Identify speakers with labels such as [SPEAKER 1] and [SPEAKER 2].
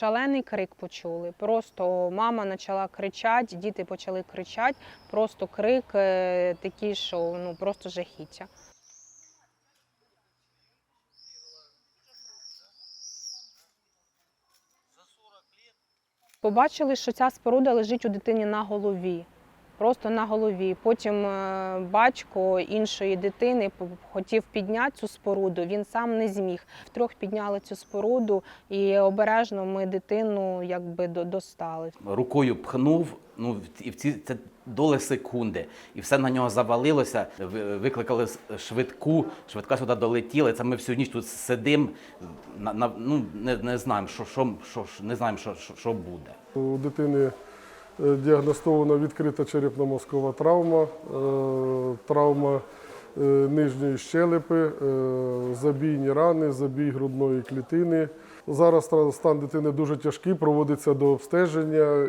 [SPEAKER 1] Шалений крик почули. Просто мама почала кричати, діти почали кричати. Просто крик е, такий, що ну просто жахіття. Побачили, що ця споруда лежить у дитині на голові. Просто на голові. Потім е, батько іншої дитини хотів підняти цю споруду, він сам не зміг. Втрьох підняли цю споруду, і обережно ми дитину якби до- достали.
[SPEAKER 2] Рукою пхнув, ну в- і в ці це доли секунди, і все на нього завалилося. Викликали швидку, швидка сюди долетіла. Це ми всю ніч тут сидимо. На, на, ну, не, не знаємо, що, що, що, що- не знаємо, що, що, що буде.
[SPEAKER 3] У дитини діагностована відкрита черепно-мозкова травма, е, травма е, нижньої щелепи, е, забійні рани, забій грудної клітини. Зараз стан дитини дуже тяжкий, проводиться до обстеження.